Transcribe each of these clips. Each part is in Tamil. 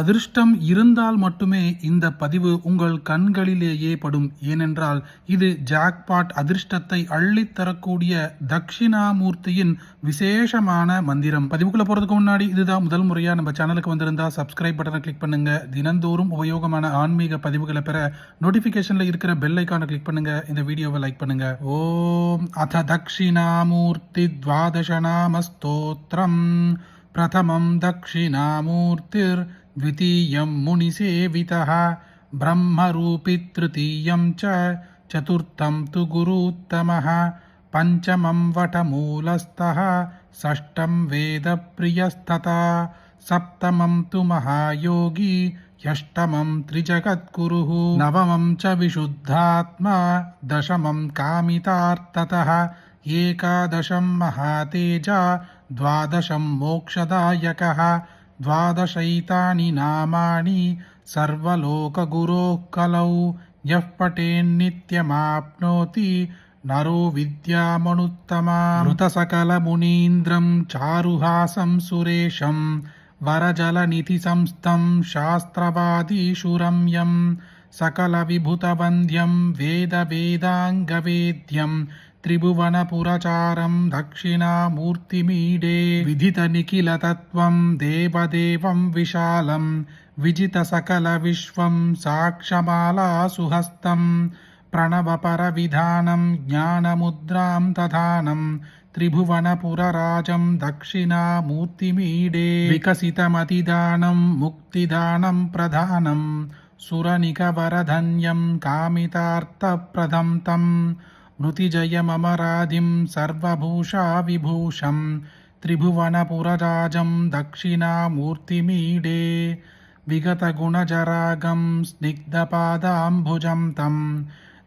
அதிர்ஷ்டம் இருந்தால் மட்டுமே இந்த பதிவு உங்கள் கண்களிலேயே படும். ஏனென்றால் இது ஜாக்பாட் அதிர்ஷ்டத்தை அள்ளித்தரக்கூடிய தக்ஷிணாமூர்த்தியின் விசேஷமான மந்திரம். பதிவுக்குள்ள போறதுக்கு முன்னாடி இதுதான் முதல் முறையா நம்ம சேனலுக்கு வந்திருந்தா சப்ஸ்கிரைப் பட்டனை கிளிக் பண்ணுங்க. தினந்தோறும் உபயோகமான ஆன்மீக பதிவுகளை பெற நோட்டிபிகேஷன்ல இருக்கிற பெல் ஐக்கானை கிளிக் பண்ணுங்க. இந்த வீடியோவை லைக் பண்ணுங்க. ஓம் அத தக்ஷிணாமூர்த்தி துவாதசநாமஸ்தோத்திரம் பிரதமம் தக்ஷிணாமூர்த்திர் ద్వితీయం మునిసేవిత బ్రహ్మరూపి తృతీయం చ చతుర్థం తు గురుత్తమ పంచమం వటమూలస్థ షష్టం వేదప్రియస్తత సప్తమం తు మహాయోగి హ్యష్టమం త్రిజగద్గురు నవమం చ విశుద్ధాత్మా దశమం కామితార్థత ఏకాదశం మహాతేజ ద్వాదశం మోక్షదాయక द्वादशैतानि नामानि सर्वलोकगुरोः कलौ यः पठेन्नित्यमाप्नोति नरो विद्यामनुत्तमा मृतसकलमुनीन्द्रं चारुहासं सुरेशं वरजलनिधिसंस्थं शास्त्रवादीशुरम्यं सकलविभुतवन्द्यं वेदवेदाङ्गवेद्यं त्रिभुवनपुरचारं दक्षिणामूर्तिमीडे विधितनिखिलतत्त्वं देवदेवं विशालं विजितसकलविश्वं साक्षमालासुहस्तं प्रणवपरविधानं ज्ञानमुद्रां दधानं त्रिभुवनपुरराजं दक्षिणामूर्तिमीडे विकसितमतिदानं मुक्तिदानं प्रधानं सुरनिकवरधन्यं कामितार्थप्रदं तं मृतिजयममराधिं सर्वभूषाविभूषं त्रिभुवनपुरराजं दक्षिणामूर्तिमीडे विगतगुणजरागं स्निग्धपादाम्बुजं तं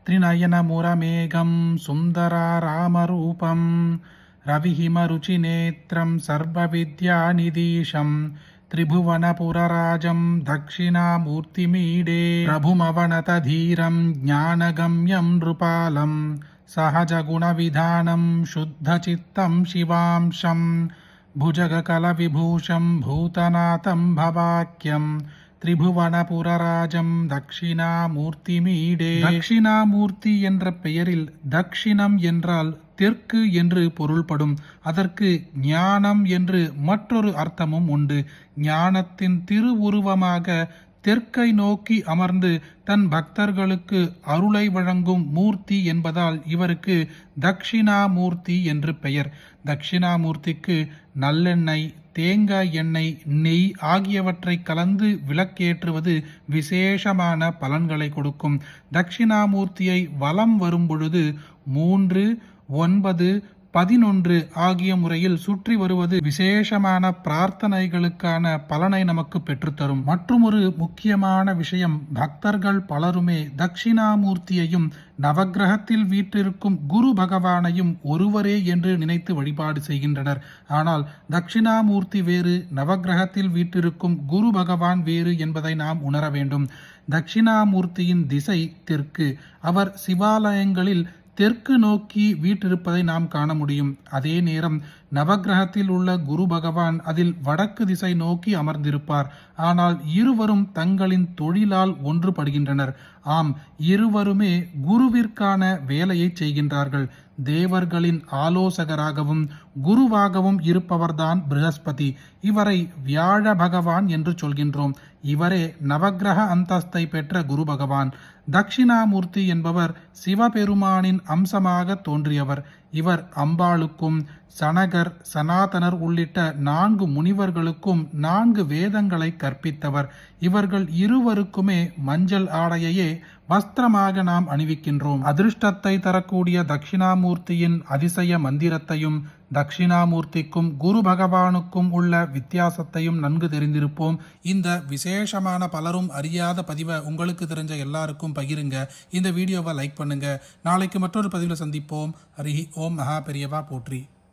त्रिनयनमुरमेघं सुन्दरारामरूपं रविहिमरुचिनेत्रं सर्वविद्यानिधीशं त्रिभुवनपुरराजं दक्षिणामूर्तिमीडे प्रभुमवनतधीरं ज्ञानगम्यं नृपालं सहजगुणविधानं शुद्धचित्तं शिवांशं भुजगकलविभूषं भूतनाथं भवाक्यं திரிபுவனபுரராஜம் தட்சிணாமூர்த்திமீடே தட்சிணாமூர்த்தி என்ற பெயரில் தட்சிணம் என்றால் தெற்கு என்று பொருள்படும் அதற்கு ஞானம் என்று மற்றொரு அர்த்தமும் உண்டு ஞானத்தின் திருவுருவமாக தெற்கை நோக்கி அமர்ந்து தன் பக்தர்களுக்கு அருளை வழங்கும் மூர்த்தி என்பதால் இவருக்கு தட்சிணாமூர்த்தி என்று பெயர். தட்சிணாமூர்த்திக்கு நல்லெண்ணெய் தேங்காய் எண்ணெய் நெய் ஆகியவற்றை கலந்து விளக்கேற்றுவது விசேஷமான பலன்களை கொடுக்கும். தட்சிணாமூர்த்தியை வலம் வரும் பொழுது மூன்று ஒன்பது பதினொன்று ஆகிய முறையில் சுற்றி வருவது விசேஷமான பிரார்த்தனைகளுக்கான பலனை நமக்கு பெற்றுத்தரும். மற்றொரு முக்கியமான விஷயம் பக்தர்கள் பலருமே தட்சிணாமூர்த்தியையும் நவக்கிரகத்தில் வீற்றிருக்கும் குரு பகவானையும் ஒருவரே என்று நினைத்து வழிபாடு செய்கின்றனர். ஆனால் தட்சிணாமூர்த்தி வேறு நவக்கிரகத்தில் வீற்றிருக்கும் குரு பகவான் வேறு என்பதை நாம் உணர வேண்டும். தட்சிணாமூர்த்தியின் திசை தெற்கு. அவர் சிவாலயங்களில் தெற்கு நோக்கி வீற்றிருப்பதை நாம் காண முடியும். அதே நேரம் நவக்கிரகத்தில் உள்ள குரு பகவான் அதில் வடக்கு திசை நோக்கி அமர்ந்திருப்பார். ஆனால் இருவரும் தங்களின் தொழிலால் ஒன்றுபடுகின்றனர். ஆம் இருவருமே குருவிற்கான வேலையை செய்கின்றார்கள். தேவர்களின் ஆலோசகராகவும் குருவாகவும் இருப்பவர்தான் ப்ரஹஸ்பதி இவரை வியாழ பகவான் என்று சொல்கின்றோம். இவரே நவக்கிரக அந்தஸ்தை பெற்ற குரு பகவான். தட்சிணாமூர்த்தி என்பவர் சிவபெருமானின் அம்சமாக தோன்றியவர். இவர் அம்பாளுக்கும் சனகர் சனாதனர் உள்ளிட்ட நான்கு முனிவர்களுக்கும் நான்கு வேதங்களை கற்பித்தவர். இவர்கள் இருவருக்குமே மஞ்சள் ஆடையையே வஸ்திரமாக நாம் அணிவிக்கின்றோம். அதிர்ஷ்டத்தை தரக்கூடிய தட்சிணாமூர்த்தியின் அதிசய மந்திரத்தையும் தட்சிணாமூர்த்திக்கும் குரு பகவானுக்கும் உள்ள வித்தியாசத்தையும் நன்கு தெரிந்திருப்போம். இந்த விசேஷமான பலரும் அறியாத பதிவை உங்களுக்கு தெரிஞ்ச எல்லாருக்கும் பகிருங்க. இந்த வீடியோவை லைக் பண்ணுங்க. நாளைக்கு மற்றொரு பதிவில் சந்திப்போம். ஹரி ஓம் மகா பெரியவா போற்றி.